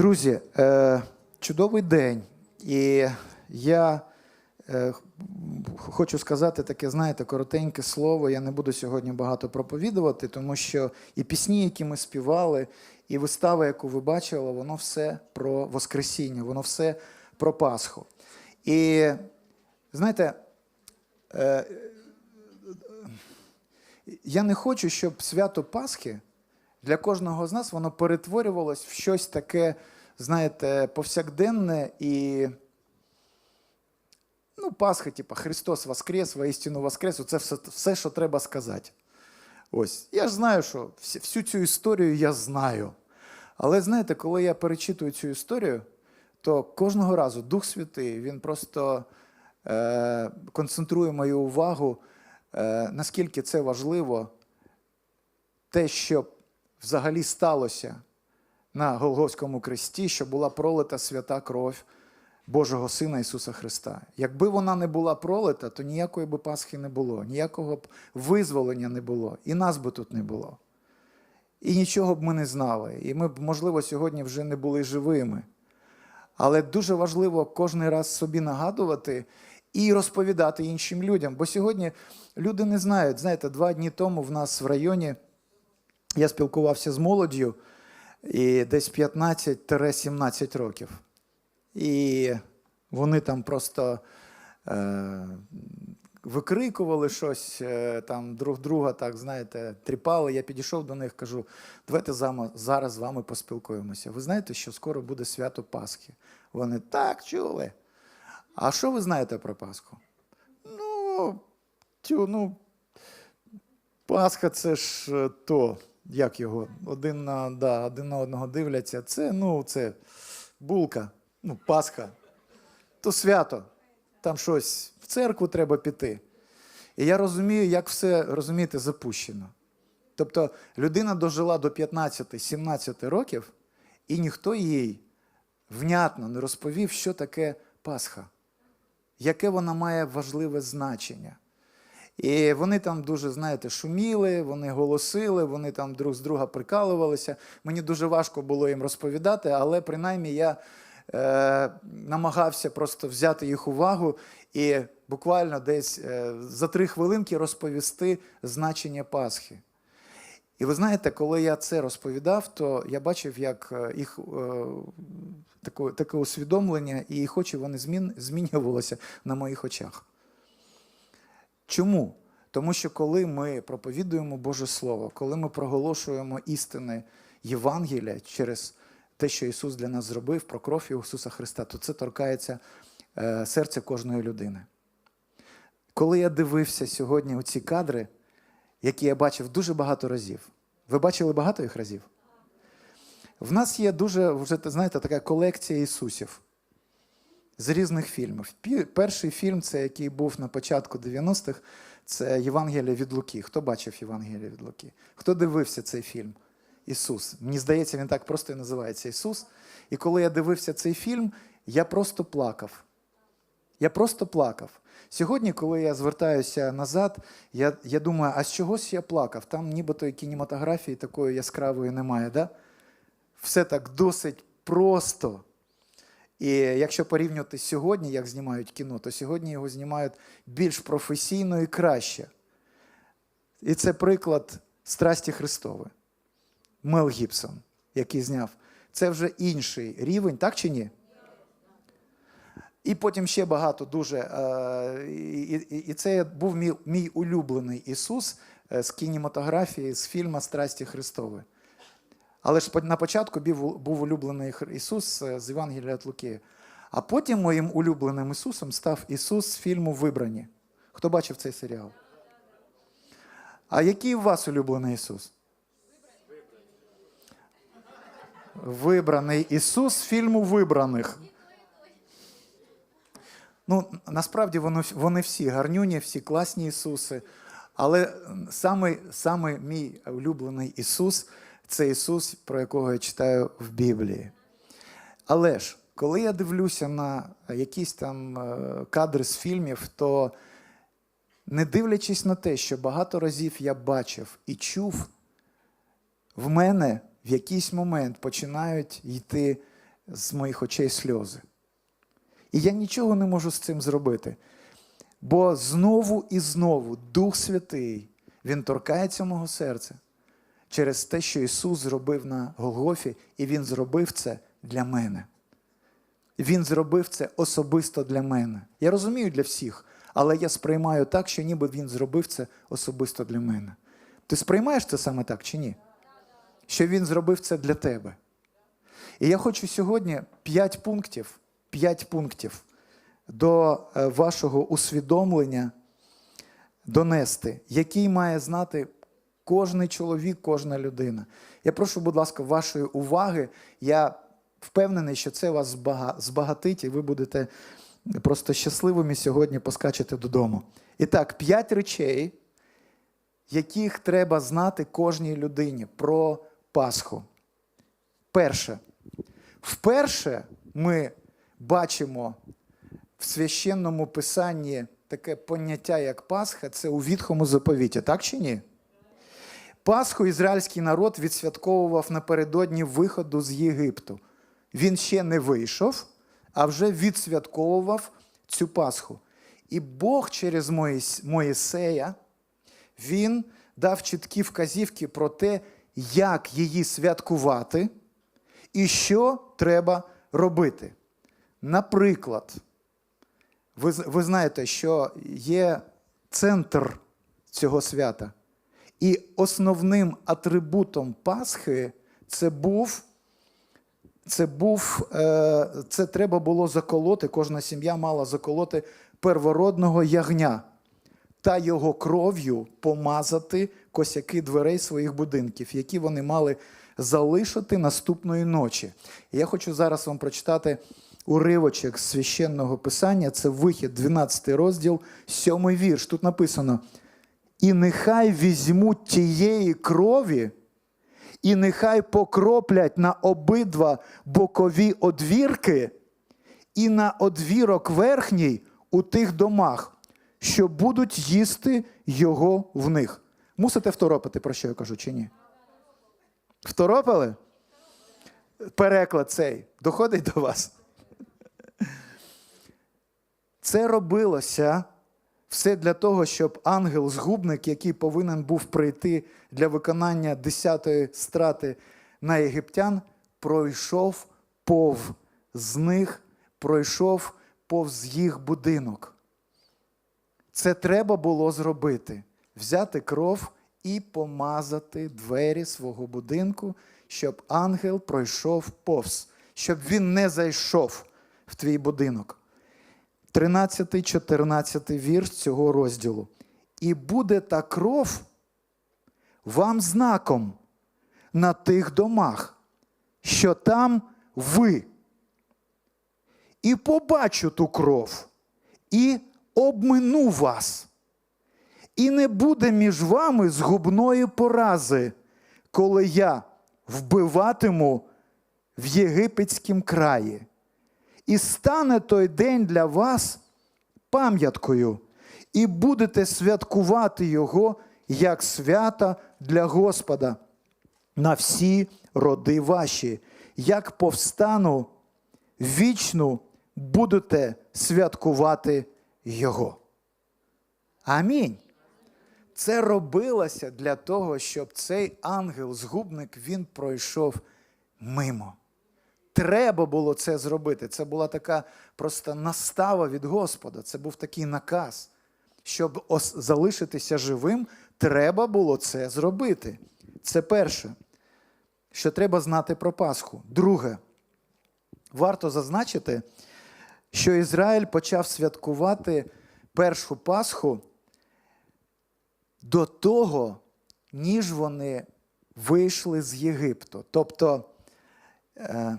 Друзі, е, чудовий день. І я е, хочу сказати таке, знаєте, коротеньке слово. Я не буду сьогодні багато проповідувати, тому що і пісні, які ми співали, і вистава, яку ви бачили, воно все про Воскресіння, воно все про Пасху. І знаєте, е, я не хочу, щоб свято Пасхи для кожного з нас воно перетворювалось в щось таке, знаєте, повсякденне і. Ну, Пасха, типа Христос Воскрес, воістину Воскрес, це все, все, що треба сказати. Ось. Я ж знаю, що всю цю історію я знаю. Але знаєте, коли я перечитую цю історію, то кожного разу Дух Святий, він просто е, концентрує мою увагу, е, наскільки це важливо, те, що взагалі сталося на Голгофському кресті, що була пролита свята кров Божого Сина Ісуса Христа. Якби вона не була пролита, то ніякої би Пасхи не було, ніякого б визволення не було, і нас би тут не було. І нічого б ми не знали. І ми б, можливо, сьогодні вже не були живими. Але дуже важливо кожен раз собі нагадувати і розповідати іншим людям. Бо сьогодні люди не знають. Знаєте, два дні тому в нас в районі я спілкувався з молоддю і десь 15-17 років. І вони там просто е, викрикували щось, е, там друг друга, так знаєте, тріпали. Я підійшов до них, кажу, давайте зараз з вами поспілкуємося. Ви знаєте, що скоро буде свято Пасхи? Вони так чули. А що ви знаєте про Пасху? Ну, тю, ну, Пасха це ж е, то, як його, один на, да, один на одного дивляться. Це, ну, це булка, ну, Пасха. То свято. Там щось в церкву треба піти. І я розумію, як все розумієте, запущено. Тобто людина дожила до 15-17 років, і ніхто їй внятно не розповів, що таке Пасха, яке вона має важливе значення. І вони там дуже, знаєте, шуміли, вони голосили, вони там друг з друга прикалувалися. Мені дуже важко було їм розповідати, але принаймні я е, намагався просто взяти їх увагу і буквально десь е, за три хвилинки розповісти значення Пасхи. І ви знаєте, коли я це розповідав, то я бачив, як е, їх е, таке, таке усвідомлення і очі вони змін, змінювалися на моїх очах. Чому? Тому що коли ми проповідуємо Боже Слово, коли ми проголошуємо істини Євангелія через те, що Ісус для нас зробив, про кров Ісуса Христа, то це торкається е, серця кожної людини. Коли я дивився сьогодні у ці кадри, які я бачив дуже багато разів, ви бачили багато їх разів? В нас є дуже, вже, знаєте, така колекція Ісусів з різних фільмів. Перший фільм, це який був на початку 90-х, це Євангелія від Луки. Хто бачив Євангелія від Луки? Хто дивився цей фільм? Ісус. Мені здається, він так просто і називається Ісус. І коли я дивився цей фільм, я просто плакав. Я просто плакав. Сьогодні, коли я звертаюся назад, я, я думаю, а з чогось я плакав? Там нібито і кінематографії такої яскравої немає. Да? Все так досить просто. І якщо порівнювати сьогодні, як знімають кіно, то сьогодні його знімають більш професійно і краще. І це приклад страсті Христової. Мел Гібсон, який зняв. Це вже інший рівень, так чи ні? І потім ще багато дуже. е, І, це був мій, мій улюблений Ісус е, з кінематографії, з фільму Страсті Христової. Але ж на початку був, улюблений Ісус е, з Євангелія від Луки. А потім моїм улюбленим Ісусом став Ісус з фільму Вибрані. Хто бачив цей серіал? А який у вас улюблений Ісус? Вибраний Ісус з фільму Вибраних. Ну, насправді вони, вони всі гарнюні, всі класні Ісуси. Але саме, саме мій улюблений Ісус це Ісус, про якого я читаю в Біблії. Але ж, коли я дивлюся на якісь там е, кадри з фільмів, то не дивлячись на те, що багато разів я бачив і чув, в мене в якийсь момент починають йти з моїх очей сльози. І я нічого не можу з цим зробити. Бо знову і знову Дух Святий, Він торкається мого серця через те, що Ісус зробив на Голгофі, і Він зробив це для мене. Він зробив це особисто для мене. Я розумію для всіх, але я сприймаю так, що ніби Він зробив це особисто для мене. Ти сприймаєш це саме так чи ні? Що Він зробив це для тебе. І я хочу сьогодні п'ять пунктів, п'ять пунктів до е, вашого усвідомлення донести, який має знати кожний чоловік, кожна людина. Я прошу, будь ласка, вашої уваги. Я впевнений, що це вас збагатить, і ви будете просто щасливими сьогодні поскачете додому. І так, п'ять речей, яких треба знати кожній людині про Пасху. Перше. Вперше ми бачимо в священному писанні таке поняття, як Пасха, це у Вітхому заповіті, так чи ні? Пасху ізраїльський народ відсвятковував напередодні виходу з Єгипту. Він ще не вийшов, а вже відсвятковував цю Пасху. І Бог через Моїсея він дав чіткі вказівки про те, як її святкувати і що треба робити. Наприклад, ви, ви знаєте, що є центр цього свята. І основним атрибутом Пасхи це був, це був, е, це треба було заколоти, кожна сім'я мала заколоти первородного ягня та його кров'ю помазати косяки дверей своїх будинків, які вони мали залишити наступної ночі. Я хочу зараз вам прочитати уривочок священного писання. Це вихід, 12 розділ, 7 вірш. Тут написано: І нехай візьмуть тієї крові, і нехай покроплять на обидва бокові одвірки і на одвірок верхній у тих домах, що будуть їсти його в них. Мусите второпити, про що я кажу, чи ні? Второпили? Переклад цей доходить до вас. Це робилося все для того, щоб ангел-згубник, який повинен був прийти для виконання десятої страти на єгиптян, пройшов повз них, пройшов повз їх будинок. Це треба було зробити: взяти кров і помазати двері свого будинку, щоб ангел пройшов повз, щоб він не зайшов в твій будинок. 13, 14 вірш цього розділу. І буде та кров вам знаком на тих домах, що там ви. І побачу ту кров, і обмину вас. І не буде між вами згубної порази, коли я вбиватиму в єгипетськім краї. І стане той день для вас пам'яткою, і будете святкувати його як свята для Господа на всі роди ваші, як повстану вічну будете святкувати його. Амінь. Це робилося для того, щоб цей ангел-згубник він пройшов мимо. Треба було це зробити. Це була така просто настава від Господа. Це був такий наказ. Щоб залишитися живим, треба було це зробити. Це перше, що треба знати про Пасху. Друге, варто зазначити, що Ізраїль почав святкувати першу Пасху до того, ніж вони вийшли з Єгипту. Тобто, е,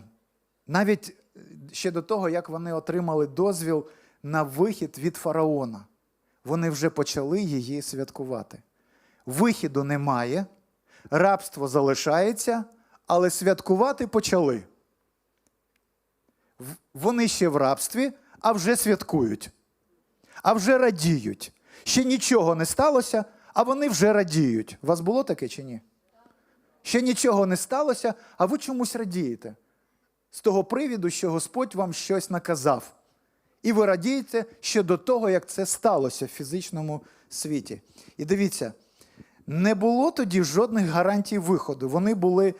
навіть ще до того, як вони отримали дозвіл на вихід від фараона, вони вже почали її святкувати. Вихіду немає, рабство залишається, але святкувати почали. Вони ще в рабстві, а вже святкують, а вже радіють. Ще нічого не сталося, а вони вже радіють. У вас було таке чи ні? Ще нічого не сталося, а ви чомусь радієте. З того привіду, що Господь вам щось наказав. І ви радієте ще до того, як це сталося в фізичному світі. І дивіться, не було тоді жодних гарантій виходу. Вони були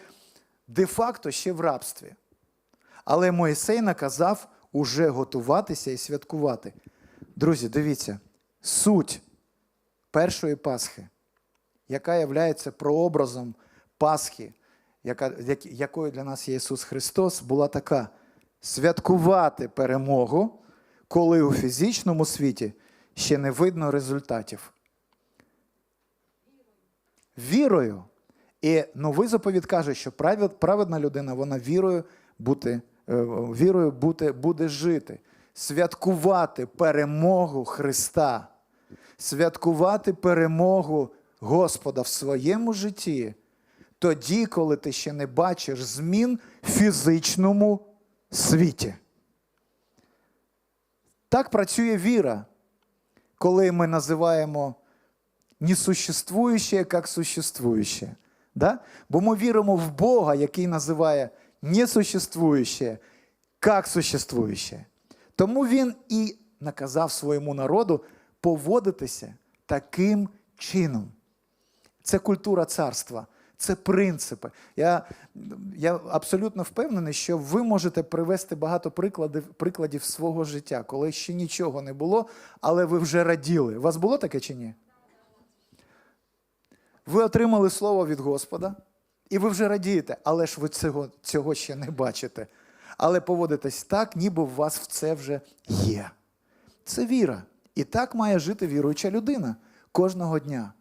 де-факто ще в рабстві. Але Моїсей наказав уже готуватися і святкувати. Друзі, дивіться, суть першої Пасхи, яка є прообразом Пасхи, яка, якою для нас є Ісус Христос, була така: святкувати перемогу, коли у фізичному світі ще не видно результатів. Вірою. І новий заповідь каже, що праведна людина, вона вірою, бути, е, вірою бути, буде жити, святкувати перемогу Христа, святкувати перемогу Господа в своєму житті, тоді, коли ти ще не бачиш змін в фізичному світі. Так працює віра, коли ми називаємо несуществующее як существующее. Да? Бо ми віримо в Бога, який називає несуществующее як существующее. Тому він і наказав своєму народу поводитися таким чином. Це культура царства, це принципи. Я, я абсолютно впевнений, що ви можете привести багато прикладів, прикладів свого життя, коли ще нічого не було, але ви вже раділи. У вас було таке чи ні? Ви отримали слово від Господа, і ви вже радієте, але ж ви цього, цього ще не бачите. Але поводитесь так, ніби у вас в це вже є. Це віра. І так має жити віруюча людина кожного дня.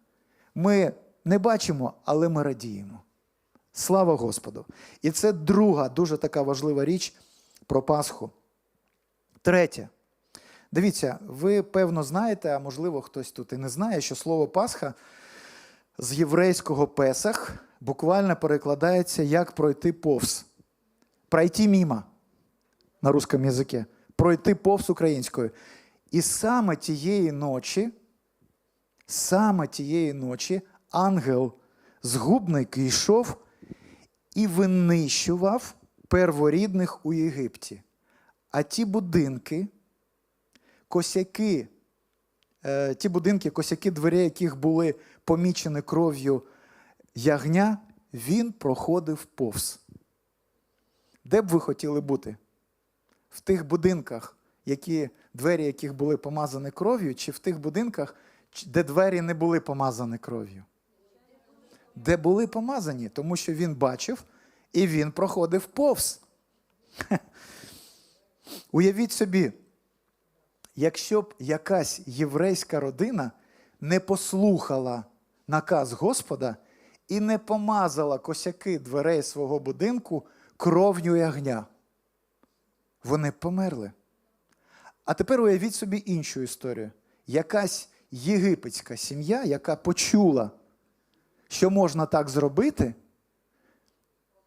Ми не бачимо, але ми радіємо. Слава Господу! І це друга дуже така важлива річ про Пасху. Третє. Дивіться, ви певно знаєте, а можливо хтось тут і не знає, що слово Пасха з єврейського Песах буквально перекладається як пройти повз. Пройти мимо на русском язикі. Пройти повз українською. І саме тієї ночі, саме тієї ночі ангел згубник йшов і винищував перворідних у Єгипті. А ті будинки, косяки, е, ті будинки, косяки дверей, яких були помічені кров'ю ягня, він проходив повз. Де б ви хотіли бути? В тих будинках, які, двері яких були помазані кров'ю, чи в тих будинках, де двері не були помазані кров'ю? Де були помазані, тому що він бачив і він проходив повз. Уявіть собі, якщо б якась єврейська родина не послухала наказ Господа і не помазала косяки дверей свого будинку кров'ю ягня, вони б померли. А тепер уявіть собі іншу історію. Якась єгипетська сім'я, яка почула, що можна так зробити,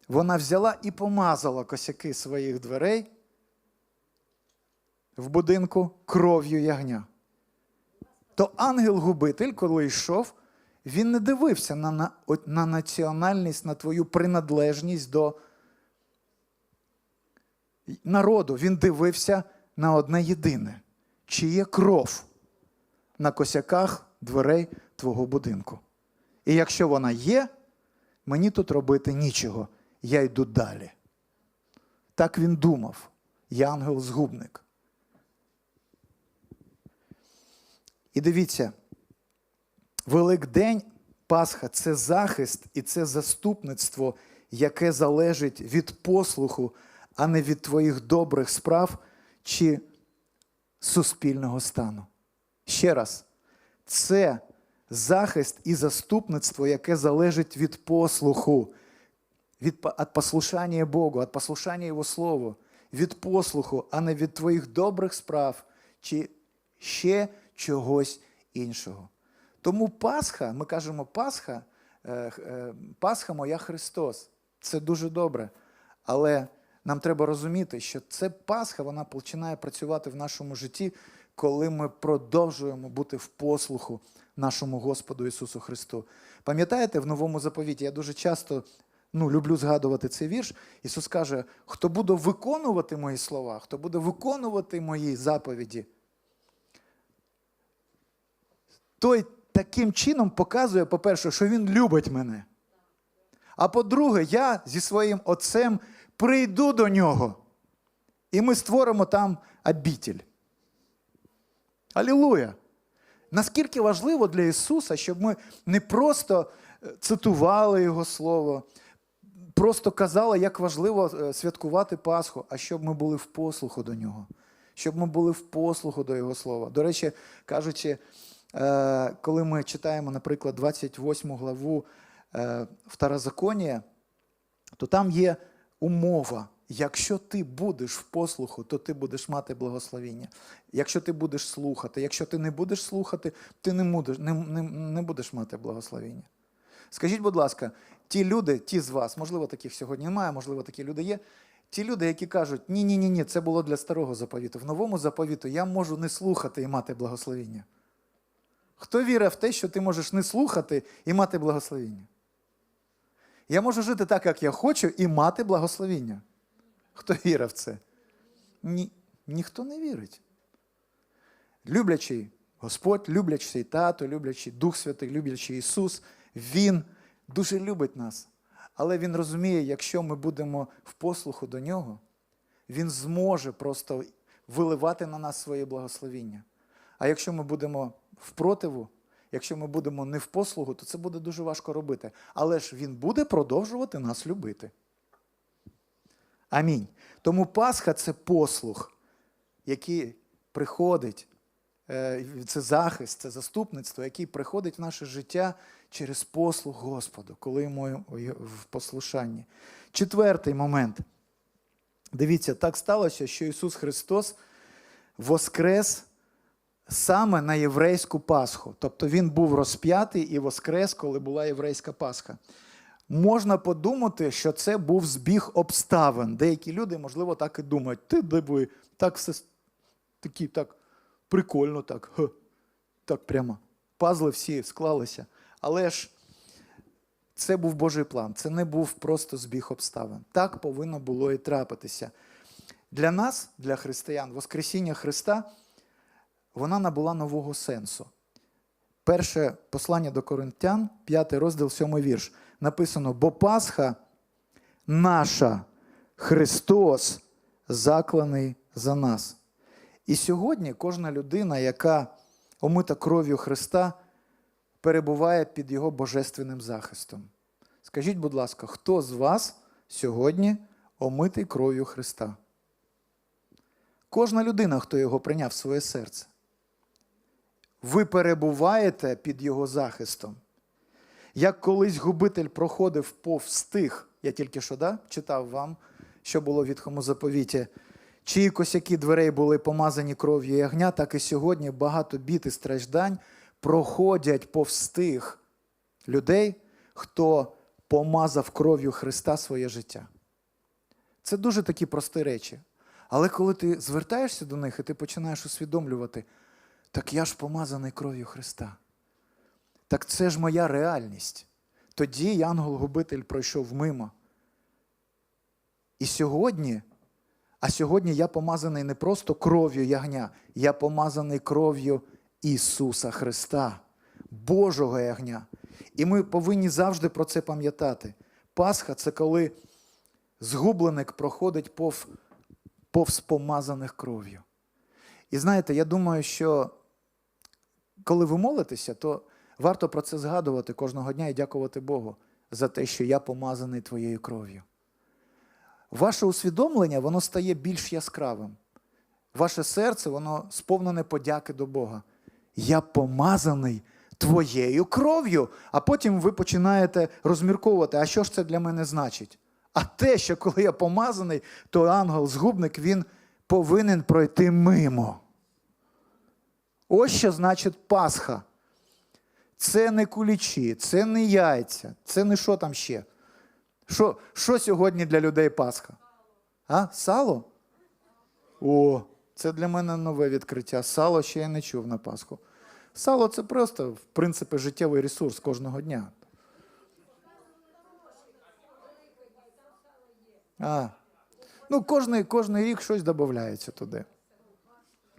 вона взяла і помазала косяки своїх дверей в будинку кров'ю ягня. То ангел-губитель, коли йшов, він не дивився на, на, на національність, на твою приналежність до народу. Він дивився на одне єдине, чи є кров на косяках дверей твого будинку. І якщо вона є, мені тут робити нічого, я йду далі. Так він думав, янгел-згубник. І дивіться, Великдень, Пасха це захист і це заступництво, яке залежить від послуху, а не від твоїх добрих справ чи суспільного стану. Ще раз, це захист і заступництво, яке залежить від послуху, від послушання Богу, від послушання Його Слову, від послуху, а не від твоїх добрих справ чи ще чогось іншого. Тому Пасха, ми кажемо Пасха, е, е, Пасха моя Христос. Це дуже добре. Але нам треба розуміти, що це Пасха, вона починає працювати в нашому житті, коли ми продовжуємо бути в послуху нашому Господу Ісусу Христу. Пам'ятаєте, в новому заповіті я дуже часто ну, люблю згадувати цей вірш. Ісус каже: хто буде виконувати мої слова, хто буде виконувати мої заповіді, той таким чином показує, по-перше, що він любить мене. А по-друге, я зі своїм отцем прийду до нього, і ми створимо там обітель. Алілуя! Наскільки важливо для Ісуса, щоб ми не просто е, цитували Його Слово, просто казали, як важливо е, святкувати Пасху, а щоб ми були в послуху до Нього, щоб ми були в послуху до Його Слова. До речі, кажучи, е, коли ми читаємо, наприклад, 28 главу Второзаконія, то там є умова. Якщо ти будеш в послуху, то ти будеш мати благословіння. Якщо ти будеш слухати, якщо ти не будеш слухати, ти не будеш, не, не, не будеш мати благословіння. Скажіть, будь ласка, ті люди, ті з вас, можливо, таких сьогодні немає, можливо, такі люди є. Ті люди, які кажуть, ні, ні, ні, ні, це було для старого заповіту. В новому заповіту я можу не слухати і мати благословіння. Хто вірить в те, що ти можеш не слухати і мати благословіння? Я можу жити так, як я хочу, і мати благословіння. Хто вірить в це? Ні, ніхто не вірить. Люблячий Господь, люблячий тато, люблячий Дух Святий, люблячий Ісус, Він дуже любить нас. Але Він розуміє, якщо ми будемо в послуху до Нього, Він зможе просто виливати на нас своє благословіння. А якщо ми будемо в противу, якщо ми будемо не в послугу, то це буде дуже важко робити. Але ж Він буде продовжувати нас любити. Амінь. Тому Пасха це послуг, який приходить, е, це захист, це заступництво, який приходить в наше життя через послуг Господу, коли ми в послушанні. Четвертий момент. Дивіться, так сталося, що Ісус Христос воскрес саме на єврейську Пасху. Тобто Він був розп'ятий і воскрес, коли була єврейська Пасха. Можна подумати, що це був збіг обставин. Деякі люди, можливо, так і думають. Ти диви, так все такі, так прикольно, так, ха, так прямо. Пазли всі склалися. Але ж це був Божий план, це не був просто збіг обставин. Так повинно було і трапитися. Для нас, для християн, Воскресіння Христа, вона набула нового сенсу. Перше послання до Коринтян, 5 розділ, 7 вірш. Написано: бо Пасха наша, Христос закланий за нас. І сьогодні кожна людина, яка омита кров'ю Христа, перебуває під Його божественним захистом. Скажіть, будь ласка, хто з вас сьогодні омитий кров'ю Христа? Кожна людина, хто його прийняв в своє серце. Ви перебуваєте під Його захистом. Як колись губитель проходив повз тих, я тільки що да, читав вам, що було в відхому заповіті, чиї косяки дверей були помазані кров'ю ягня, так і сьогодні багато бід і страждань проходять повз тих людей, хто помазав кров'ю Христа своє життя. Це дуже такі прості речі. Але коли ти звертаєшся до них і ти починаєш усвідомлювати, так я ж помазаний кров'ю Христа. Так це ж моя реальність. Тоді янгол-губитель пройшов мимо. І сьогодні, а сьогодні я помазаний не просто кров'ю ягня, я помазаний кров'ю Ісуса Христа, Божого ягня. І ми повинні завжди про це пам'ятати. Пасха це коли згубленик проходить пов, повз помазаних кров'ю. І знаєте, я думаю, що коли ви молитеся, то варто про це згадувати кожного дня і дякувати Богу за те, що я помазаний твоєю кров'ю. Ваше усвідомлення воно стає більш яскравим. Ваше серце, воно сповнене подяки до Бога. Я помазаний твоєю кров'ю. А потім ви починаєте розмірковувати, а що ж це для мене значить? А те, що коли я помазаний, то ангел-згубник він повинен пройти мимо. Ось що значить Пасха. Це не кулічі, це не яйця, це не що там ще. Що що сьогодні для людей Пасха? А? Сало? О, це для мене нове відкриття. Сало ще я не чув на Пасху. Сало це просто, в принципі, життєвий ресурс кожного дня. А. Ну, кожний, кожний рік щось додається туди.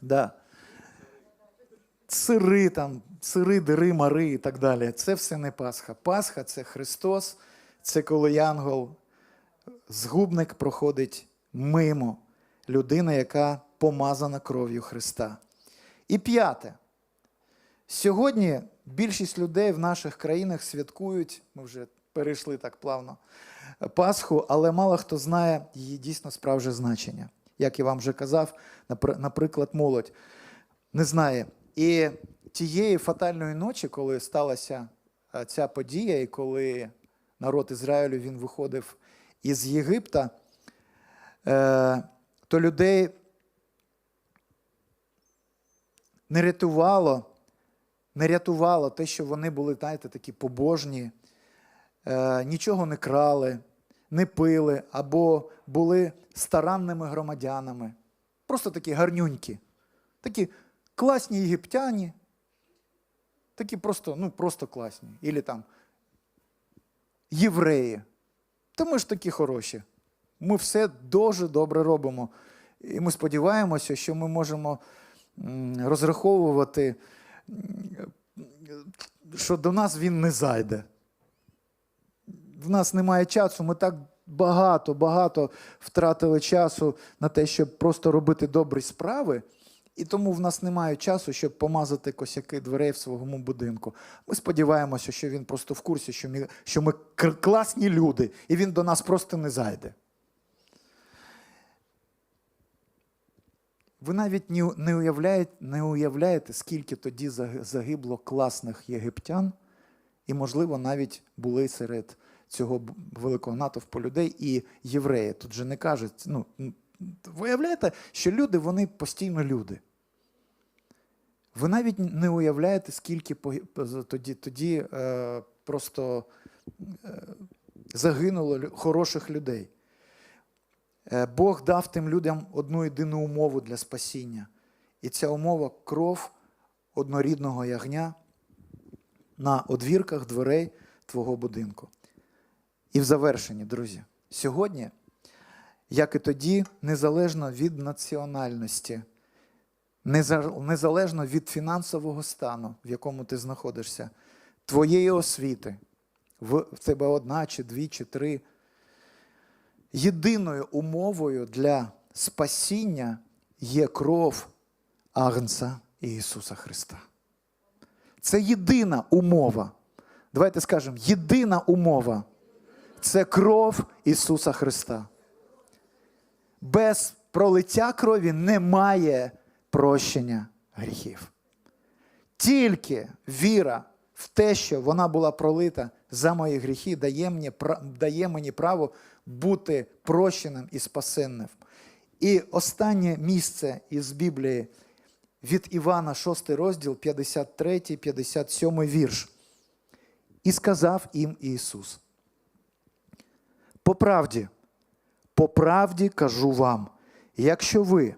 Да. Сири там, сири, дири, мари і так далі. Це все не Пасха. Пасха це Христос, це коли Янгол, згубник проходить мимо людина, яка помазана кров'ю Христа. І п'яте. Сьогодні більшість людей в наших країнах святкують, ми вже перейшли так плавно, Пасху, але мало хто знає її дійсно справжнє значення. Як я вам вже казав, наприклад, молодь не знає. І тієї фатальної ночі, коли сталася е, ця подія, і коли народ Ізраїлю він виходив із Єгипта, е, то людей не рятувало, не рятувало те, що вони були, знаєте, такі побожні, е, нічого не крали, не пили або були старанними громадянами. Просто такі гарнюнькі, такі класні єгиптяні, такі просто, ну, просто класні. Ілі там євреї. Та ми ж такі хороші. Ми все дуже добре робимо. І ми сподіваємося, що ми можемо розраховувати, що до нас він не зайде. В нас немає часу, ми так багато, багато втратили часу на те, щоб просто робити добрі справи, і тому в нас немає часу, щоб помазати косяки дверей в своєму будинку. Ми сподіваємося, що він просто в курсі, що ми, що ми класні люди, і він до нас просто не зайде. Ви навіть не, уявляєте, не уявляєте, скільки тоді загибло класних єгиптян, і, можливо, навіть були серед цього великого натовпу людей і євреї. Тут же не кажуть, ну, виявляєте, що люди, вони постійно люди. Ви навіть не уявляєте, скільки тоді, тоді е, просто е, загинуло хороших людей. Е, Бог дав тим людям одну єдину умову для спасіння. І ця умова кров однорідного ягня на одвірках дверей твого будинку. І в завершенні, друзі, сьогодні, як і тоді, незалежно від національності, незалежно від фінансового стану, в якому ти знаходишся, твоєї освіти, в тебе одна чи дві, чи три. Єдиною умовою для спасіння є кров Агнца Ісуса Христа. Це єдина умова. Давайте скажемо, єдина умова це кров Ісуса Христа. Без пролиття крові немає прощення гріхів. Тільки віра в те, що вона була пролита за мої гріхи, дає мені, дає мені право бути прощеним і спасенним. І останнє місце із Біблії від Івана, 6 розділ, 53, 57 вірш. І сказав їм Ісус. По правді, по правді кажу вам, якщо ви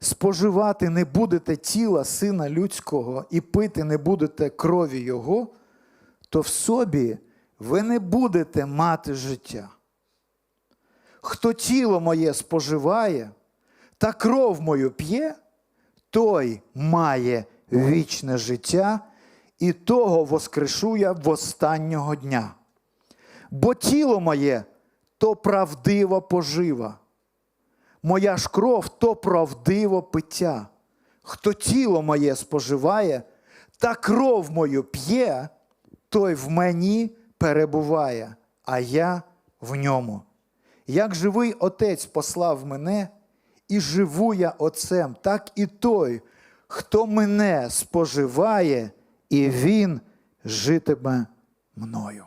споживати не будете тіла Сина Людського і пити не будете крові Його, то в собі ви не будете мати життя. Хто тіло моє споживає та кров мою п'є, той має вічне життя, і того воскрешу я в останнього дня. Бо тіло моє то правдива пожива, моя ж кров то правдиво пиття. Хто тіло моє споживає та кров мою п'є, той в мені перебуває, а я в ньому. Як живий отець послав мене, і живу я отцем, так і той, хто мене споживає, і він житиме мною.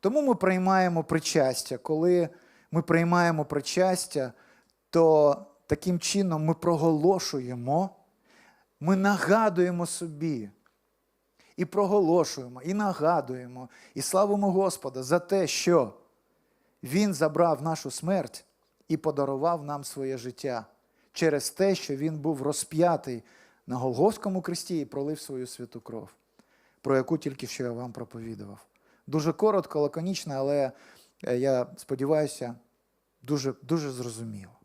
Тому ми приймаємо причастя. Коли ми приймаємо причастя, то таким чином ми проголошуємо, ми нагадуємо собі. І проголошуємо, і нагадуємо, і славимо Господа за те, що Він забрав нашу смерть і подарував нам своє життя через те, що Він був розп'ятий на Голгофському кресті і пролив свою святу кров, про яку тільки що я вам проповідував. Дуже коротко, лаконічно, але е, я сподіваюся, дуже, дуже зрозуміло.